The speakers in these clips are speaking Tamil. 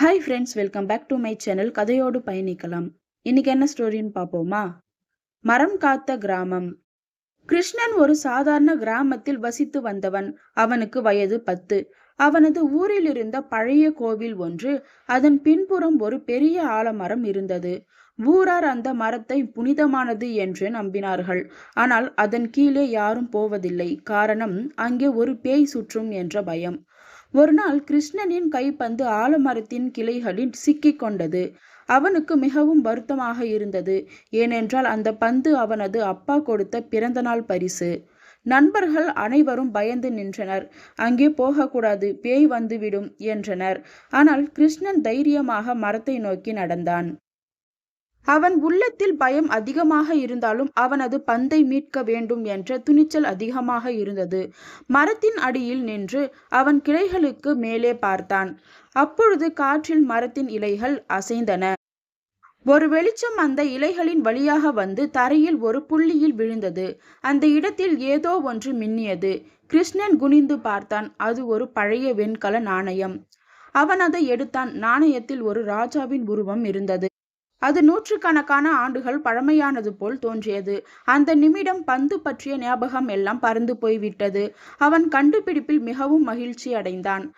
Hi friends welcome back to my channel கதையோடு பயணிக்கலாம் இன்னைக்கு என்ன ஸ்டோரின்னு பார்ப்போமா? மரம் காத்த கிராமம். கிருஷ்ணன் ஒரு சாதாரண கிராமத்தில் வசித்து வந்தவன். அவனுக்கு வயது பத்து. அவனது ஊரில் இருந்த பழைய கோவில் ஒன்று. அதன் பின்புறம் ஒரு பெரிய ஆலமரம் இருந்தது. ஊரார் அந்த மரத்தை புனிதமானது என்று நம்பினார்கள். ஆனால் அதன் கீழே யாரும் போவதில்லை. காரணம் அங்கே ஒரு பேய் சுற்றும் என்ற பயம். ஒரு நாள் கிருஷ்ணனின் கைப்பந்து ஆலமரத்தின் கிளைகளில் சிக்கிக் கொண்டது அவனுக்கு மிகவும் வருத்தமாக இருந்தது. ஏனென்றால் அந்த பந்து அவனது அப்பா கொடுத்த பிறந்தநாள் பரிசு. நண்பர்கள் அனைவரும் பயந்து நின்றனர். அங்கே போகக்கூடாது பேய் வந்துவிடும் என்றனர். ஆனால் கிருஷ்ணன் தைரியமாக மரத்தை நோக்கி நடந்தான். அவன் உள்ளத்தில் பயம் அதிகமாக இருந்தாலும் அவனது பந்தை மீட்க வேண்டும் என்ற துணிச்சல் அதிகமாக இருந்தது. மரத்தின் அடியில் நின்று அவன் கிளைகளுக்கு மேலே பார்த்தான். அப்பொழுது காற்றில் மரத்தின் இலைகள் அசைந்தன. ஒரு வெளிச்சம் அந்த இலைகளின் வழியாக வந்து தரையில் ஒரு புள்ளியில் விழுந்தது. அந்த இடத்தில் ஏதோ ஒன்று மின்னியது. கிருஷ்ணன் குனிந்து பார்த்தான். அது ஒரு பழைய வெண்கல நாணயம். அவன் அதை எடுத்தான். நாணயத்தில் ஒரு ராஜாவின் உருவம் இருந்தது. அது நூற்றுக்கணக்கான ஆண்டுகள் பழமையானது போல் தோன்றியது. அந்த நிமிடம் பந்து பற்றிய ஞாபகம் எல்லாம் பறந்து போய்விட்டது. அவன் கண்டுபிடிப்பில் மிகவும் மகிழ்ச்சி அடைந்தான்.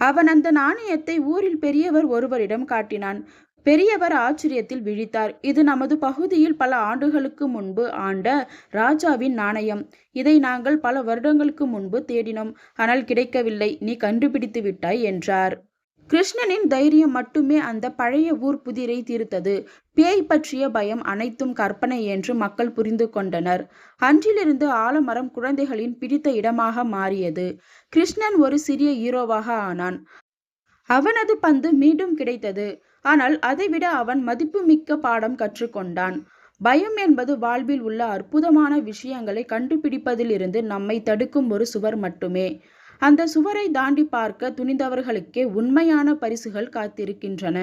அவன் அந்த நாணயத்தை ஊரில் பெரியவர் ஒருவரிடம் காட்டினான். பெரியவர் ஆச்சரியத்தில் விழித்தார். இது நமது பகுதியில் பல ஆண்டுகளுக்கு முன்பு ஆண்ட ராஜாவின் நாணயம். இதை நாங்கள் பல வருடங்களுக்கு முன்பு தேடினோம். ஆனால் கிடைக்கவில்லை. நீ கண்டுபிடித்து விட்டாய் என்றார். கிருஷ்ணனின் தைரியம் மட்டுமே அந்த பழைய ஊர் புதிரை தீர்த்தது. பேய் பற்றிய பயம் அனைத்தும் கற்பனை என்று மக்கள் புரிந்து கொண்டனர். அன்றிலிருந்து ஆலமரம் குழந்தைகளின் பிடித்த இடமாக மாறியது. கிருஷ்ணன் ஒரு சிறிய ஹீரோவாக ஆனான். அவனது பந்து மீண்டும் கிடைத்தது. ஆனால் அதைவிட அவன் மதிப்புமிக்க பாடம் கற்றுக்கொண்டான். பயம் என்பது வாழ்வில் உள்ள அற்புதமான விஷயங்களை கண்டுபிடிப்பதிலிருந்து நம்மை தடுக்கும் ஒரு சுவர் மட்டுமே. அந்த சுவரை தாண்டி பார்க்க துணிந்தவர்களுக்கே உண்மையான பரிசுகள் காத்திருக்கின்றன.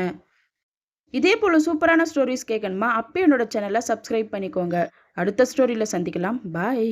இதே போல சூப்பரான ஸ்டோரிஸ் கேட்கணுமா அப்போ என்னோட சேனலை சப்ஸ்கிரைப் பண்ணிக்கோங்க. அடுத்த ஸ்டோரியில் சந்திக்கலாம். பாய்